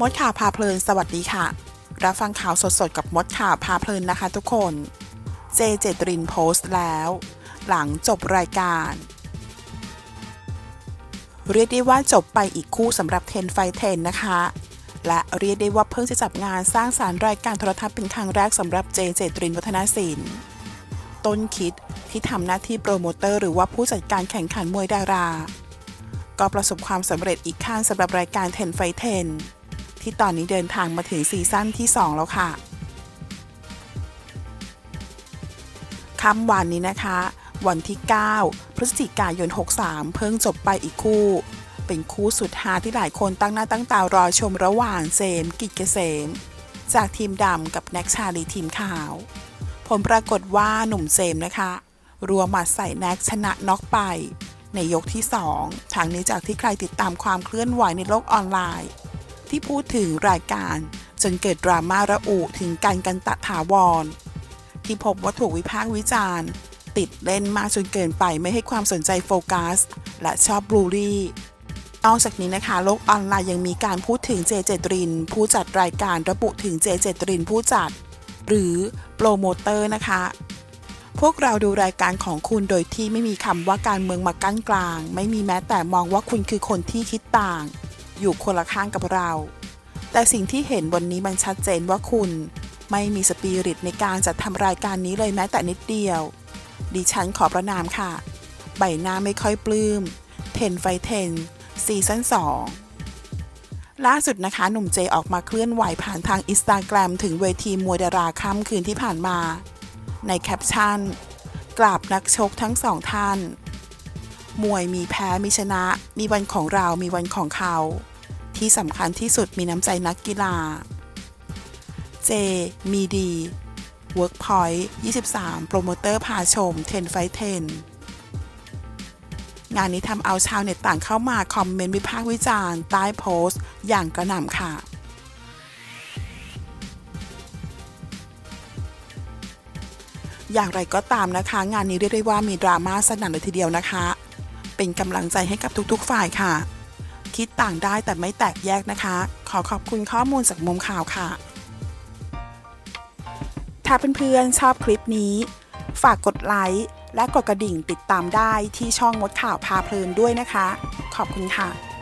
มดข่าวพาเพลินสวัสดีค่ะ รับฟังข่าวสดๆ กับมดข่าวพาเพลินนะคะทุกคน เจเจตรินโพสต์แล้ว หลังจบรายการ เรียกได้ว่าจบไปอีกคู่สำหรับเทนไฟเทนนะคะ และเรียกได้ว่าเพิ่งจะจับงานสร้างสารรค์รายการโทรทัศน์เป็นครั้งแรกสำหรับเจเจตรินวัฒนศิลป์ต้นคิดที่ทำหน้าที่โปรโมเตอร์หรือว่าผู้จัดการแข่งขันมวยดารา ก็ประสบความสำเร็จอีกขั้นสำหรับรายการเทนไฟเทน ที่ตอนนี้เดินทางมาถึงซีซั่นที่ 2 แล้วค่ะค่ำวันนี้นะคะ วันที่ 9 พฤศจิกายน 63 เพิ่งจบไปอีกคู่ เป็นคู่สุดฮาที่หลายคนตั้งหน้าตั้งตารอชมระหว่างเซม กิจเกษม จากทีมดำกับแน็กชาลีทีมขาว ผลปรากฏว่าหนุ่มเซมนะคะ รัวหมัดใส่แน็กชนะน็อกไปในยกที่ 2 ทางนี้จากที่ใครติดตามความเคลื่อนไหวในโลกออนไลน์ ที่พูดถึงรายการ จนเกิดดราม่าระอุถึงการกันตะถาวร ที่พบว่าถูกวิพากษ์วิจารณ์ ติดเล่นมากจนเกินไปไม่ให้ความสนใจโฟกัส และชอบบลูรี่นอกจากนี้นะคะโลกออนไลน์ยังมีการพูดถึงเจเจตริน ผู้จัดรายการระบุถึงเจเจตรินผู้จัด หรือโปรโมเตอร์นะคะ พวกเราดูรายการของคุณโดยที่ไม่มีคำว่าการเมืองมากั้นกลาง ไม่มีแม้แต่มองว่าคุณคือคนที่คิดต่าง อยู่คนละข้างกับเรา แต่สิ่งที่เห็นวันนี้มันชัดเจนว่าคุณไม่มีสปิริตในการจัดทำรายการนี้เลยแม้แต่นิดเดียว ดิฉันขอประนามค่ะ ใบหน้าไม่ค่อยปลื้มเทนไฟเทนซีซั่น2ล่าสุดนะคะ หนุ่มเจออกมาเคลื่อนไหวผ่านทางอินสตาแกรมถึงเวทีมวยดาราค่ำคืนที่ผ่านมา ในแคปชั่น กราบนักชกทั้งสองท่าน มวยมีแพ้มีชนะ มีวันของเรา มีวันของเขา ที่สำคัญที่สุดมีน้ำใจนักกีฬาเจมีดี Workpoint 23 โปรโมเตอร์พาชม 10 ไฟ10 งานนี้ทำเอาชาวเน็ตต่างเข้ามาคอมเมนต์วิพากษ์วิจารณ์ใต้โพสต์ อย่างกระหน่ำค่ะอย่างไรก็ตามนะคะ งานนี้เรียกได้ว่ามีดราม่าสนั่นเลยทีเดียวนะคะ เป็นกำลังใจให้กับทุกๆ ฝ่ายค่ะ คิดต่างได้แต่ไม่แตกแยกนะคะ ขอขอบคุณข้อมูลจากมุมข่าวค่ะ ถ้าเพื่อนๆชอบคลิปนี้ ฝากกดไลค์และกดกระดิ่งติดตามได้ที่ช่องมดข่าวพาเพลินด้วยนะคะ ขอบคุณค่ะ